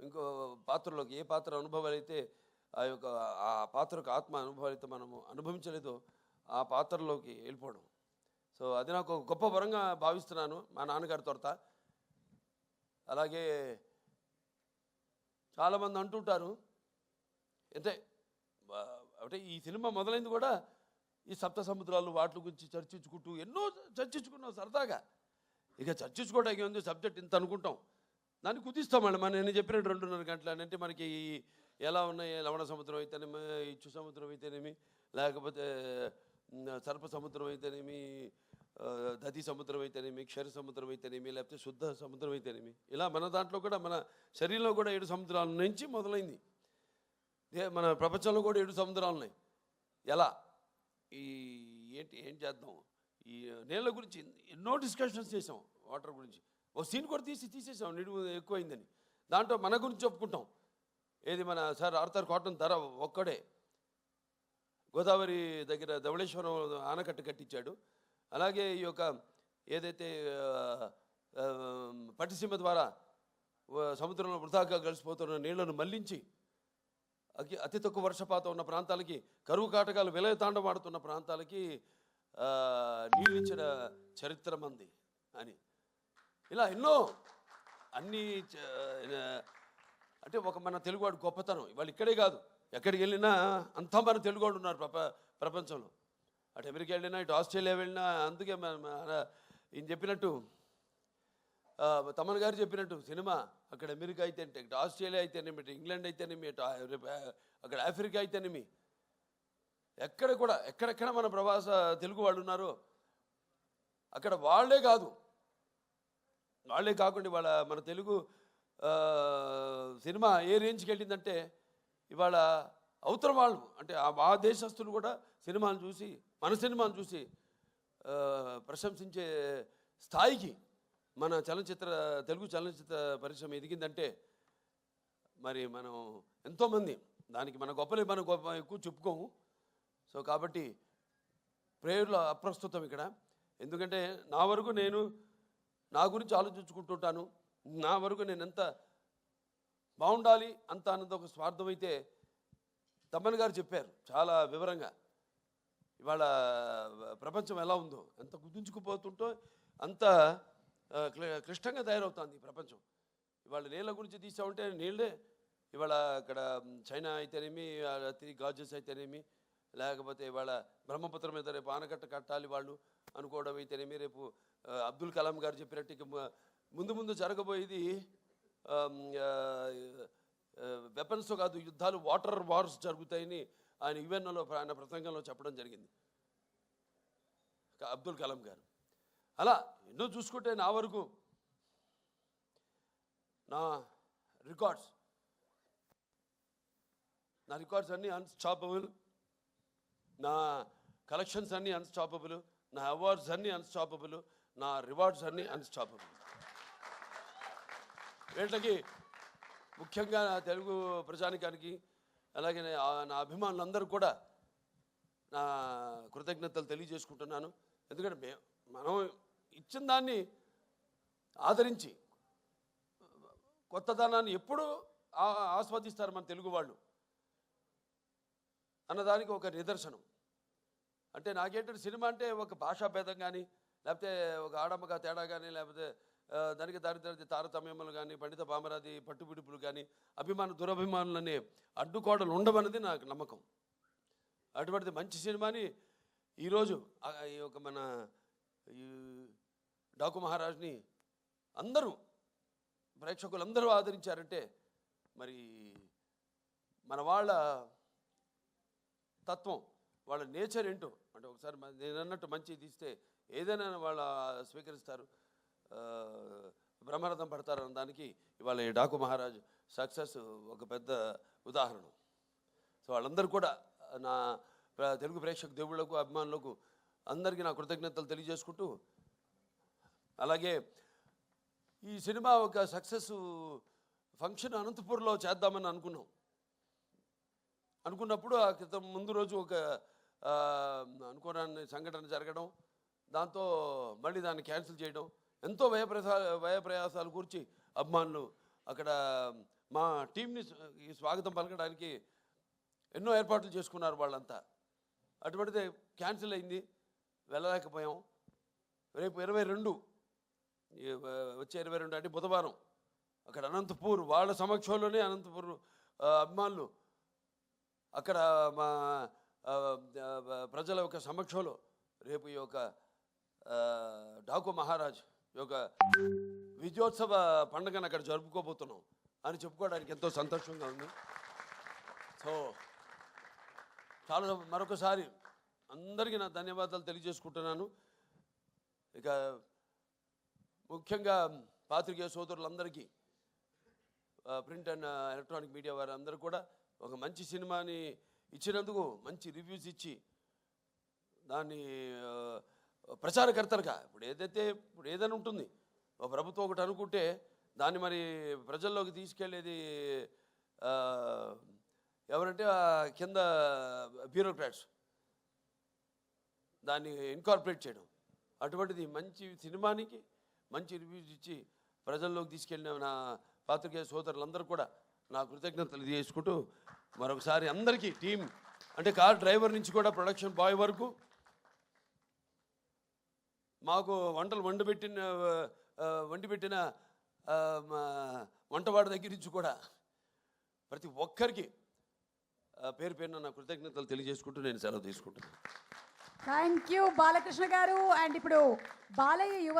ఇంకో పాత్రలోకి ఏ పాత్ర అనుభవాలు అయితే ఆ యొక్క ఆ పాత్రకు ఆత్మ అనుభవాలు అయితే మనము అనుభవించలేదో ఆ పాత్రలోకి వెళ్ళిపోవడం. సో అది నాకు గొప్ప వరంగా భావిస్తున్నాను మా నాన్నగారి తొరత అలాగే చాలామంది అంటుంటారు అంటే అంటే ఈ సినిమా మొదలైంది కూడా ఈ సప్త సముద్రాలు వాటి గురించి చర్చించుకుంటూ ఎన్నో చర్చించుకున్నాం సరదాగా. ఇక చర్చించుకోవడానికి ఉంది సబ్జెక్ట్ ఇంత అనుకుంటాం. దాన్ని కుదిస్తాం మళ్ళీ మనం నేను చెప్పినట్టు రెండున్నర గంటలు అని అంటే మనకి ఈ ఎలా ఉన్నాయి? లవణ సముద్రం అయితేనేమి? ఇచ్చు సముద్రం అయితేనేమి? లేకపోతే సర్ప సముద్రం అయితేనేమి? దతి సముద్రం అయితేనేమి? క్షర సముద్రం అయితేనేమి? లేకపోతే శుద్ధ సముద్రం అయితేనేమి? ఇలా మన దాంట్లో కూడా మన శరీరంలో కూడా ఏడు సముద్రాల నుంచి మొదలైంది. మన ప్రపంచంలో కూడా ఏడు సముద్రాలు ఉన్నాయి. ఎలా? ఈ ఏంటి ఏం చేద్దాం? ఈ నీళ్ళ గురించి ఎన్నో డిస్కషన్స్ చేసాం వాటర్ గురించి. ఓ సీన్ కూడా తీసి తీసేసాం నిడు ఎక్కువైందని. దాంట్లో మన గురించి చెప్పుకుంటాం. ఏది మన సార్ ఆర్థర్ కాటన్ ధర ఒక్కడే. గోదావరి దగ్గర ధవళేశ్వరం ఆనకట్ట కట్టించాడు. అలాగే ఈ యొక్క ఏదైతే పట్టిసీమ ద్వారా సముద్రంలో వృధాగా కలిసిపోతున్న నీళ్ళను మళ్ళించి అతి అతి తక్కువ వర్షపాతం ఉన్న ప్రాంతాలకి కరువు కాటకాలు విలయ తాండవాడుతున్న ప్రాంతాలకి ఆ, నీళ్ళు ఇచ్చిన చరిత్ర మంది అని. ఇలా ఎన్నో అన్నీ అంటే ఒక మన తెలుగువాడు గొప్పతనం. వాళ్ళు ఇక్కడే కాదు. ఎక్కడికి వెళ్ళినా అంతా మన తెలుగువాడు ఉన్నారు ప్రప ప్రపంచంలో. అటు అమెరికా వెళ్ళినా ఇటు ఆస్ట్రేలియా వెళ్ళినా అందుకే మన ఈయన చెప్పినట్టు తమన్ గారు చెప్పినట్టు సినిమా అక్కడ అమెరికా అయితేనేమి ఇటు ఆస్ట్రేలియా అయితేనేమి ఇటు ఇంగ్లాండ్ అయితేనేమి ఇటు అక్కడ ఆఫ్రికా అయితేనేమి. ఎక్కడ కూడా ఎక్కడెక్కడ మన ప్రవాస తెలుగు వాళ్ళు ఉన్నారో అక్కడ వాళ్ళే కాదు. వాళ్ళే కాకుండా ఇవాళ మన తెలుగు సినిమా ఏ రేంజ్కి వెళ్ళిందంటే ఇవాళ అవతల వాళ్ళు అంటే ఆ దేశస్తులు కూడా సినిమాను చూసి మన సినిమాను చూసి ప్రశంసించే స్థాయికి మన చలనచిత్ర తెలుగు చలనచిత్ర పరిశ్రమ ఎదిగిందంటే మరి మనం ఎంతోమంది దానికి మన గొప్పలే మన గొప్ప ఎక్కువ చెప్పుకోము. సో కాబట్టి ప్రేయర్లో అప్రస్తుతం ఇక్కడ. ఎందుకంటే నా వరకు నేను నా గురించి ఆలోచించుకుంటుంటాను. నా వరకు నేను ఎంత బాగుండాలి అంత అన్నది ఒక స్వార్థం అయితే తమ్మన్ గారు చెప్పారు చాలా వివరంగా. ఇవాళ ప్రపంచం ఎలా ఉందో ఎంత కుదించుకుపోతుంటో అంత క్లి- క్లిష్టంగా తయారవుతుంది ఈ ప్రపంచం. ఇవాళ నీళ్ళ గురించి తీసామంటే నీళ్ళే ఇవాళ అక్కడ చైనా అయితేనేమి తిరిగి గాజెస్ అయితేనేమి లేకపోతే ఇవాళ బ్రహ్మపుత్రం మీద రేపు ఆనకట్ట కట్టాలి వాళ్ళు అనుకోవడం అయితేనేమి రేపు అబ్దుల్ కలాం గారు చెప్పినట్టు ముందు ముందు జరగబోయేది వెపన్స్ కాదు యుద్ధాలు వాటర్ వార్స్ జరుగుతాయని ఆయన యుఎన్ఓలో ఆయన ప్రసంగంలో చెప్పడం జరిగింది. అబ్దుల్ కలాం గారు. అలా ఎన్నో చూసుకుంటే నా వరకు నా రికార్డ్స్ నా రికార్డ్స్ అన్నీ అన్స్టాపబుల్ నా కలెక్షన్స్ అన్నీ అన్స్టాపబుల్ నా అవార్డ్స్ అన్నీ అన్స్టాపబుల్ నా రివార్డ్స్ అన్నీ అన్స్టాపబుల్ వీటికి ముఖ్యంగా నా తెలుగు ప్రజానికానికి అలాగే నా- అభిమానులందరూ కూడా నా కృతజ్ఞతలు తెలియజేసుకుంటున్నాను. ఎందుకంటే మే మనం ఇచ్చిన దాన్ని ఆదరించి కొత్తదనాన్ని ఎప్పుడు ఆస్వాదిస్తారు మన తెలుగు వాళ్ళు. అన్నదానికి ఒక నిదర్శనం. అంటే నాకేంటంటే సినిమా అంటే ఒక భాషా భేదం కానీ లేకపోతే ఒక ఆడమ్మగా తేడా కానీ లేకపోతే దానికి దారిదారి తారతమ్యములు కానీ పండిత పామరాది పట్టుబిడుపులు కానీ అభిమాన దురభిమానులనే అడ్డుకోడలు ఉండవన్నది నాకు నమ్మకం. అటువంటిది మంచి సినిమాని ఈరోజు ఈ ఒక మన ఈ డాకు మహారాజ్ని అందరూ ప్రేక్షకులందరూ ఆదరించారంటే మరి మన వాళ్ళ తత్వం వాళ్ళ నేచర్ ఏంటో అంటే ఒకసారి నేను అన్నట్టు మంచి తీస్తే ఏదైనా వాళ్ళ స్వీకరిస్తారు. బ్రహ్మరథం పడతారు అన్న దానికి ఇవాళ ఈ డాకు మహారాజ్ సక్సెస్ ఒక పెద్ద ఉదాహరణ. సో వాళ్ళందరూ కూడా నా తెలుగు ప్రేక్షక దేవుళ్ళకు అభిమానులకు అందరికీ నా కృతజ్ఞతలు తెలియజేసుకుంటూ అలాగే ఈ సినిమా ఒక సక్సెస్ ఫంక్షన్ అనంతపూర్లో చేద్దామని అనుకున్నాం. అనుకున్నప్పుడు ఆ క్రితం ముందు రోజు ఒక అనుకోని సంఘటన జరగడం దాంతో మళ్ళీ దాన్ని క్యాన్సిల్ చేయడం ఎంతో వ్యయప్రసా ప్రసా ప్రయాసాలు కూర్చి అభిమానులు అక్కడ మా టీంని ఈ స్వాగతం పలకడానికి ఎన్నో ఏర్పాట్లు చేసుకున్నారు వాళ్ళంతా. అటువంటిది క్యాన్సిల్ అయింది. వెళ్ళలేకపోయాం. రేపు ఇరవై రెండు వచ్చే ఇరవై రెండు అంటే బుధవారం అక్కడ అనంతపూర్ వాళ్ళ సమక్షంలోనే అనంతపూర్ అభిమానులు అక్కడ మా ప్రజల యొక్క సమక్షంలో రేపు ఈ యొక్క డాకు మహారాజ్ యొక్క విజయోత్సవ పండుగను అక్కడ జరుపుకోబోతున్నాం అని చెప్పుకోవడానికి ఎంతో సంతోషంగా ఉంది. సో చాలా మరొకసారి అందరికీ నా ధన్యవాదాలు తెలియజేసుకుంటున్నాను. ఇక ముఖ్యంగా పాత్రికేయ సోదరులందరికీ ప్రింట్ అండ్ ఎలక్ట్రానిక్ మీడియా వారందరూ కూడా ఒక మంచి సినిమాని ఇచ్చినందుకు మంచి రివ్యూస్ ఇచ్చి దాన్ని ప్రచారకర్తలుగా ఇప్పుడు ఏదైతే ఇప్పుడు ఏదైనా ఉంటుంది ఒక ప్రభుత్వం ఒకటి అనుకుంటే దాన్ని మరి ప్రజల్లోకి తీసుకెళ్ళేది ఎవరంటే కింద బ్యూరోక్రాట్స్. దాన్ని ఇన్కార్పొరేట్ చేయడం. అటువంటిది మంచి సినిమానికి మంచి రివ్యూస్ ఇచ్చి ప్రజల్లోకి తీసుకెళ్ళిన నా పాత్రికేయ సోదరులందరూ కూడా నా కృతజ్ఞతలు తెలియజేసుకుంటూ మరొకసారి అందరికీ టీం అంటే కార్ డ్రైవర్ నుంచి కూడా ప్రొడక్షన్ బాయ్ వరకు మాకు వంటలు వండి పెట్టిన వండి పెట్టిన మా వంటవాడి దగ్గర నుంచి కూడా ప్రతి ఒక్కరికి పేరు పేరున నా కృతజ్ఞతలు తెలియజేసుకుంటూ నేను సెలవు తీసుకుంటున్నాను. థ్యాంక్ యూ బాలకృష్ణ గారు. అండ్ ఇప్పుడు బాలయ్య యువ